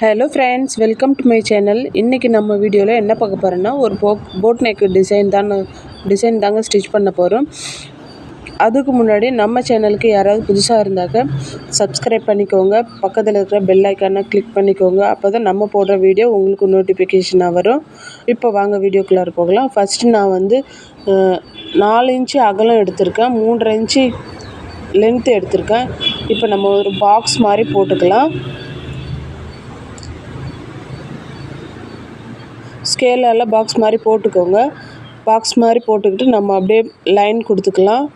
Hello friends welcome to my channel இன்றைக்கி நம்ம வீடியோவில் என்ன பார்க்க போகிறோன்னா ஒரு போ போட் நெக் டிசைன் தான் டிசைன் தாங்க ஸ்டிச் பண்ண போகிறோம் அதுக்கு முன்னாடி நம்ம சேனலுக்கு யாராவது புதுசாக இருந்தாக்க சப்ஸ்கிரைப் பண்ணிக்கோங்க. பக்கத்தில் இருக்கிற பெல் ஐக்கானை கிளிக் பண்ணிக்கோங்க. அப்போ தான் நம்ம போடுற வீடியோ உங்களுக்கு நோட்டிஃபிகேஷனாக வரும். இப்போ வாங்க வீடியோக்குள்ளார போகலாம். ஃபஸ்ட்டு நான் வந்து நாலு இன்ச்சு அகலம் எடுத்திருக்கேன். மூன்றரை இன்ச்சு லென்த்து எடுத்திருக்கேன். இப்போ நம்ம ஒரு பாக்ஸ் மாதிரி போட்டுக்கலாம். ஸ்கேலால் பாக்ஸ் மாதிரி போட்டுக்கோங்க. பாக்ஸ் மாதிரி போட்டுக்கிட்டு நம்ம அப்படியே லைன் கொடுத்துக்கலாம்.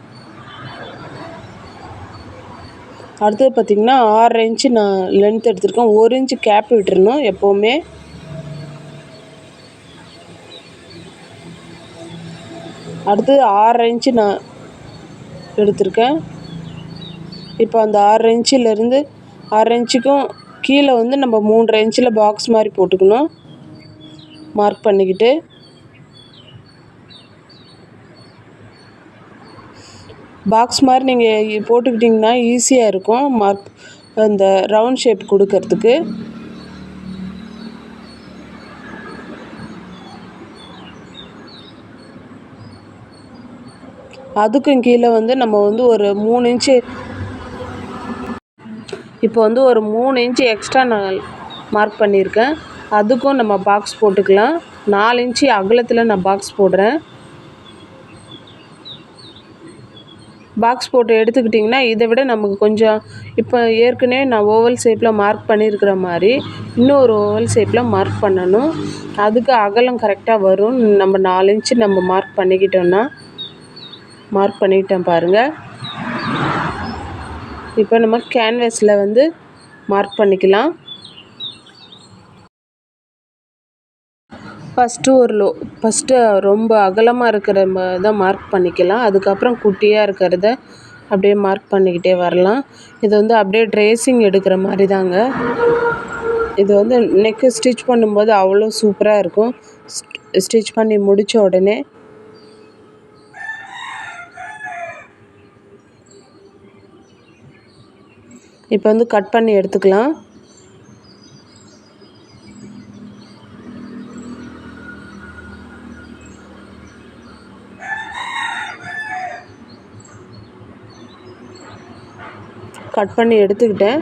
அடுத்தது பார்த்திங்கன்னா ஆறரை இன்ச்சு நான் லென்த் எடுத்திருக்கேன். ஒரு இன்ச்சு கேப் விட்டுறணும் எப்போவுமே. அடுத்தது ஆறரை இன்ச்சு நான் எடுத்திருக்கேன். இப்போ அந்த ஆறரை இன்ச்சிலேருந்து ஆறரை இன்ச்சுக்கும் கீழே வந்து நம்ம மூன்றரை இன்ச்சில் பாக்ஸ் மாதிரி போட்டுக்கணும். மார்க் பண்ணிக்கிட்டு பாக்ஸ் மாதிரி நீங்கள் போட்டுக்கிட்டிங்கன்னா ஈஸியாக இருக்கும். மார்க் அந்த ரவுண்ட் ஷேப் கொடுக்கறதுக்கு. அதுக்கும் கீழே வந்து நம்ம வந்து ஒரு மூணு இன்ச்சு இப்போ வந்து ஒரு மூணு இன்ச்சு எக்ஸ்ட்ரா நான் மார்க் பண்ணியிருக்கேன். அதுக்கும் நம்ம பாக்ஸ் போட்டுக்கலாம். நாலு இன்ச்சு அகலத்தில் நான் பாக்ஸ் போடுறேன். பாக்ஸ் போட்டு எடுத்துக்கிட்டிங்கன்னா இதை விட நமக்கு கொஞ்சம் இப்போ ஏற்கனவே நான் ஓவல் ஷேப்பில் மார்க் பண்ணியிருக்கிற மாதிரி இன்னொரு ஓவல் ஷேப்பில் மார்க் பண்ணணும். அதுக்கு அகலம் கரெக்டாக வரும். நம்ம நாலு இன்ச்சு நம்ம மார்க் பண்ணிக்கிட்டோன்னா மார்க் பண்ணிக்கிட்டேன் பாருங்கள் இப்போ நம்ம கேன்வஸில் வந்து மார்க் பண்ணிக்கலாம். ஃபஸ்ட்டு ஒரு லோ ஃபஸ்ட்டு ரொம்ப அகலமாக இருக்கிற தான் மார்க் பண்ணிக்கலாம். அதுக்கப்புறம் குட்டியாக இருக்கிறத அப்படியே மார்க் பண்ணிக்கிட்டே வரலாம். இது வந்து அப்படியே ட்ரேஸிங் எடுக்கிற மாதிரி தாங்க இது வந்து நெக்கு ஸ்டிச் பண்ணும்போது அவ்வளோ சூப்பராக இருக்கும். ஸ்டிச் பண்ணி முடித்த உடனே இப்போ வந்து கட் பண்ணி எடுத்துக்கலாம். கட் பண்ணி எடுத்துக்கிட்டேன்.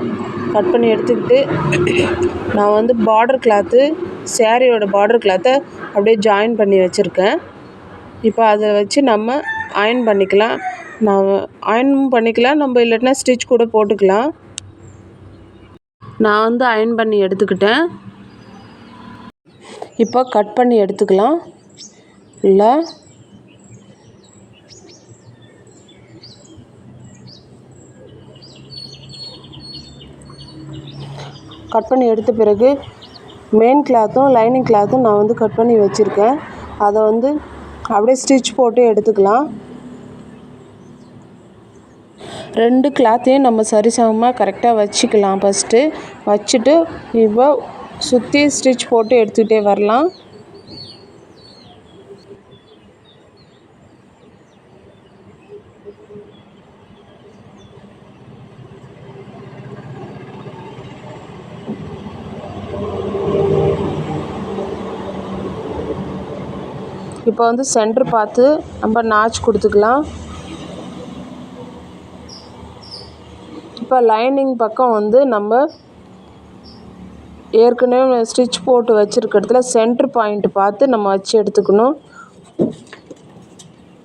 கட் பண்ணி எடுத்துக்கிட்டு நான் வந்து பார்டர் கிளாத்து சேரீயோட பார்டர் கிளாத்தை அப்படியே ஜாயின் பண்ணி வச்சுருக்கேன். இப்போ அதை வச்சு நம்ம அயன் பண்ணிக்கலாம். நான் அயனும் பண்ணிக்கலாம். நம்ம இல்லாட்டினா ஸ்டிச் கூட போட்டுக்கலாம். நான் வந்து அயன் பண்ணி எடுத்துக்கிட்டேன். இப்போ கட் பண்ணி எடுத்துக்கலாம். இல்லை கட் பண்ணி எடுத்த பிறகு மெயின் கிளாத்தும் லைனிங் கிளாத்தும் நான் வந்து கட் பண்ணி வச்சுருக்கேன். அதை வந்து அப்படியே ஸ்டிச் போட்டு எடுத்துக்கலாம். ரெண்டு கிளாத்தையும் நம்ம சரிசமமாக கரெக்டாக வச்சுக்கலாம் ஃபஸ்ட்டு வச்சுட்டு இப்போ சுற்றி ஸ்டிச் போட்டு எடுத்துக்கிட்டே வரலாம். இப்போ வந்து சென்டர் பார்த்து நம்ம நாச் கொடுத்துக்கலாம். இப்போ லைனிங் பக்கம் வந்து நம்ம ஏற்கனவே ஸ்டிச் போட்டு வச்சுருக்க இடத்துல சென்டர் பாயிண்ட் பார்த்து நம்ம வச்சு எடுத்துக்கணும்.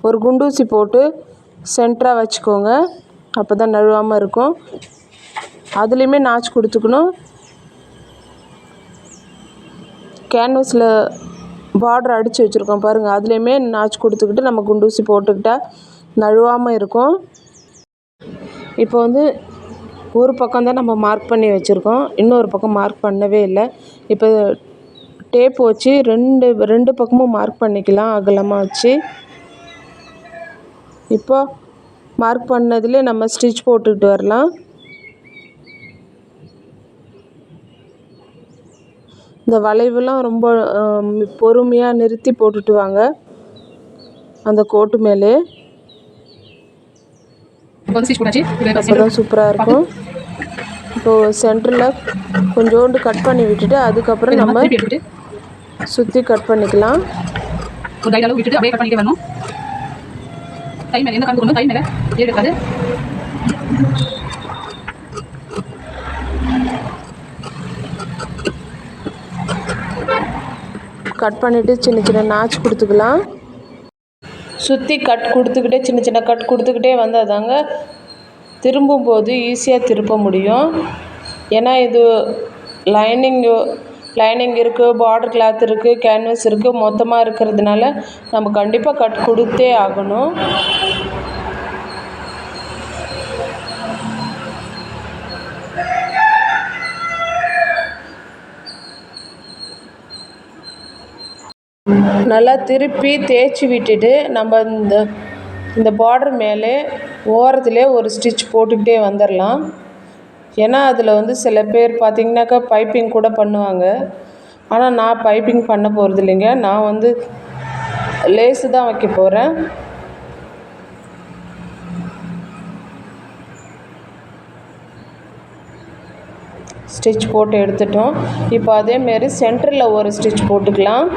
ஒரு குண்டூசி போட்டு சென்டராக வச்சுக்கோங்க. அப்போ தான் நழுவாமல் இருக்கும். அதுலேயுமே நாச்சு கொடுத்துக்கணும். கேன்வஸில் பார்டர் அடித்து வச்சுருக்கோம் பாருங்கள் அதுலேயுமே நாச் கொடுத்துக்கிட்டு நம்ம குண்டூசி போட்டுக்கிட்டால் நழுவாமல் இருக்கும். இப்போ வந்து ஒரு பக்கம் தான் நம்ம மார்க் பண்ணி வச்சுருக்கோம். இன்னொரு பக்கம் மார்க் பண்ணவே இல்லை. இப்போ டேப் வச்சு ரெண்டு ரெண்டு பக்கமும் மார்க் பண்ணிக்கலாம். அகலமாக வச்சு. இப்போ மார்க் பண்ணதுலேயே நம்ம ஸ்டிச் போட்டுக்கிட்டு வரலாம். இந்த வளைவுலாம் ரொம்ப பொறுமையாக நிறுத்தி போட்டுட்டு வாங்க அந்த கோட்டு மேலே. அப்போ சூப்பராக இருக்கும். இப்போது சென்டரில் கொஞ்சோண்டு கட் பண்ணி விட்டுட்டு அதுக்கப்புறம் நம்ம சுற்றி கட் பண்ணிக்கலாம். விட்டுட்டு அப்படியே கட் என்ன கொண்டு கட் பண்ணிவிட்டு சின்ன சின்ன நாச்சு கொடுத்துக்கலாம். சுற்றி கட் கொடுத்துக்கிட்டே சின்ன சின்ன கட் கொடுத்துக்கிட்டே வந்தால் தாங்க திரும்பும்போது ஈஸியாக திருப்ப முடியும். ஏன்னா இது லைனிங் லைனிங் இருக்குது பார்டர் கிளாத் இருக்குது கேன்வஸ் இருக்குது மொத்தமாக இருக்கிறதுனால நம்ம கண்டிப்பாக கட் கொடுத்தே ஆகணும். நல்லா திருப்பி தேய்ச்சி விட்டுட்டு நம்ம இந்த இந்த பார்டர் மேலே ஓரத்துலேயே ஒரு ஸ்டிச் போட்டுக்கிட்டே வந்துடலாம் ஏன்னா அதில் வந்து சில பேர் பார்த்திங்கனாக்கா பைப்பிங் கூட பண்ணுவாங்க. ஆனால் நான் பைப்பிங் பண்ண போகிறது இல்லைங்க. நான் வந்து லேஸு தான் வைக்க போகிறேன் ஸ்டிச் போட்டு எடுத்துட்டோம். இப்போ அதேமாரி சென்டரில் ஒரு ஸ்டிச் போட்டுக்கலாம்.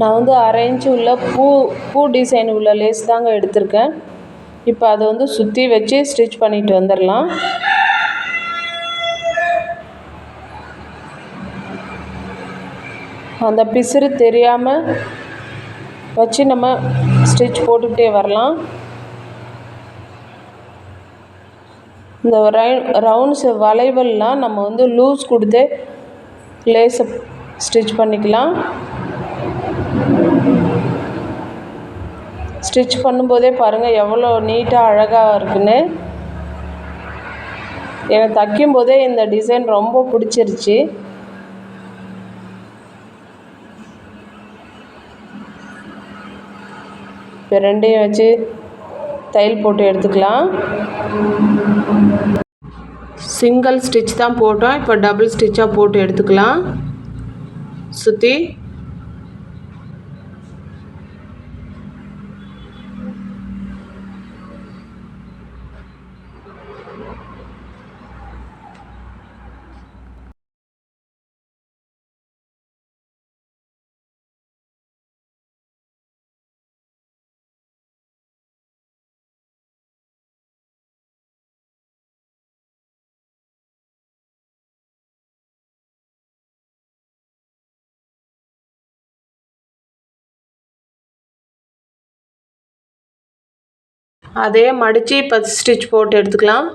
நான் வந்து அரை உள்ள பூ பூ டிசைன் உள்ள லேஸ் தாங்க எடுத்திருக்கேன். இப்போ அதை வந்து சுற்றி வச்சு ஸ்டிச் பண்ணிட்டு வந்துடலாம் அந்த பிசுறு தெரியாமல் வச்சு நம்ம ஸ்டிச் போட்டுக்கிட்டே வரலாம். இந்த ரை ரவுண்ட்ஸ் வளைவல்லாம் நம்ம வந்து லூஸ் கொடுத்து லேஸை ஸ்டிச் பண்ணிக்கலாம். ஸ்டிச் பண்ணும்போதே பாருங்கள் எவ்வளோ நீட்டாக அழகாக இருக்குன்னு. எனக்கு தைக்கும்போதே இந்த டிசைன் ரொம்ப பிடிச்சிருச்சு. இப்போ ரெண்டையும் வச்சு தையல் போட்டு எடுத்துக்கலாம். சிங்கிள் ஸ்டிச் தான் போட்டோம். இப்போ டபுள் ஸ்டிச்சாக போட்டு எடுத்துக்கலாம். சுற்றி அதே மடித்து பத்து ஸ்டிச் போட்டு எடுத்துக்கலாம்.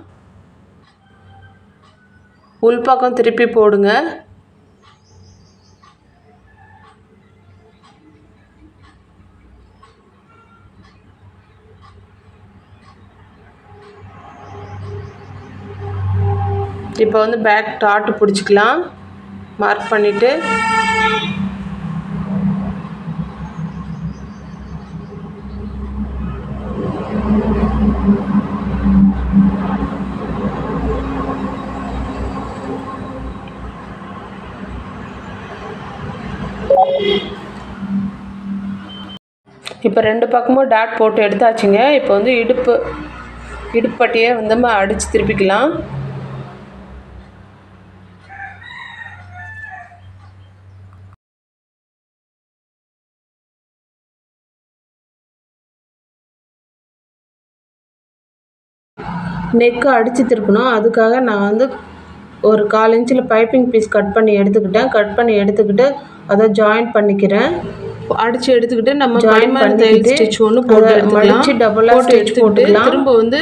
உள்பக்கம் திருப்பி போடுங்க. இப்போ வந்து பேக் டாட்டு பிடிச்சிக்கலாம். மார்க் பண்ணிவிட்டு இப்போ ரெண்டு பக்கமும் டாட் போட்டு எடுத்தாச்சுங்க. இப்போ வந்து இடுப்பு இடுப்பட்டியை வந்து நம்ம அடித்து திருப்பிக்கலாம். நெக்கு அடித்து திருப்பணும். அதுக்காக நான் வந்து ஒரு கால் இன்ச்சில் பைப்பிங் பீஸ் கட் பண்ணி எடுத்துக்கிட்டேன். கட் பண்ணி எடுத்துக்கிட்டு அதை ஜாயின் பண்ணிக்கிறேன். அடித்து எடுத்துக்கிட்டு நம்ம ஜாயின் பண்ணி ஸ்டிச் ஒன்று போட்டு டபுளாக போட்டு எடுத்துக்கிட்டு திரும்ப வந்து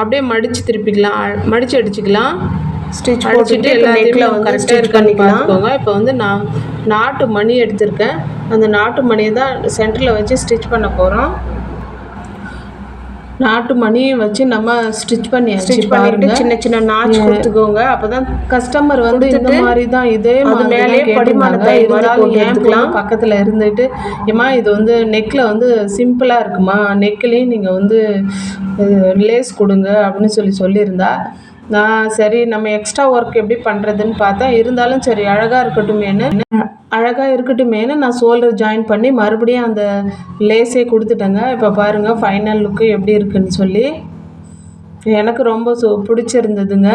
அப்படியே மடித்து திருப்பிக்கலாம். மடித்து அடிச்சுக்கலாம். ஸ்டிச் போட்டுட்டு எல்லாத்தையுமே கரெக்டாக இருக்கான்னு பார்த்துக்கோங்க. இப்போ வந்து நான் நாட்டு மணி எடுத்திருக்கேன். அந்த நாட்டு மணியை தான் சென்டரில் வச்சு ஸ்டிச் பண்ண போகிறோம் நாட்டு மணியை வச்சு நம்ம ஸ்டிச் பண்ணி ஸ்டிச் பண்ணிட்டு சின்ன சின்ன நாச்சு கொடுத்துக்கோங்க. அப்பதான் கஸ்டமர் வந்து இந்த மாதிரி தான் இதே மேலே படிமானத்தை இருந்தாலும் ஏன்க்கலாம் பக்கத்தில் இருந்துட்டு ஏமா இது வந்து நெக்கில் வந்து சிம்பிளாக இருக்குமா? நெக்லேயும் நீங்கள் வந்து லேஸ் கொடுங்க அப்படின்னு சொல்லி சொல்லியிருந்தா நான் சரி நம்ம எக்ஸ்ட்ரா ஒர்க் எப்படி பண்ணுறதுன்னு பார்த்தா இருந்தாலும் சரி அழகாக இருக்கட்டுமேனு அழகாக இருக்கட்டுமேனு நான் சோல்டர் ஜாயின் பண்ணி மறுபடியும் அந்த லேஸே கொடுத்துட்டேங்க. இப்போ பாருங்கள் ஃபைனல் லுக்கு எப்படி இருக்குன்னு சொல்லி. எனக்கு ரொம்ப சு பிடிச்சிருந்ததுங்க.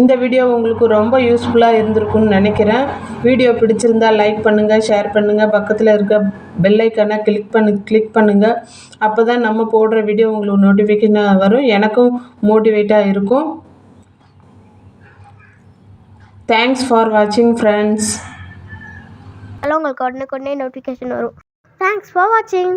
இந்த வீடியோ உங்களுக்கு ரொம்ப யூஸ்ஃபுல்லாக இருந்திருக்கும்னு நினைக்கிறேன். வீடியோ பிடிச்சிருந்தா லைக் பண்ணுங்கள் ஷேர் பண்ணுங்கள் பக்கத்தில் இருக்க பெல் கிளிக் பண்ணு கிளிக் பண்ணுங்கள் அப்போ தான் நம்ம போடுற வீடியோ உங்களுக்கு நோட்டிஃபிகேஷனாக வரும். எனக்கும் மோட்டிவேட்டாக இருக்கும். தேங்க்ஸ் ஃபார் வாட்சிங் ஃப்ரெண்ட்ஸ் அதெல்லாம் உங்களுக்கு உடனே உடனே நோட்டிஃபிகேஷன் வரும். தேங்க்ஸ் ஃபார் வாட்சிங்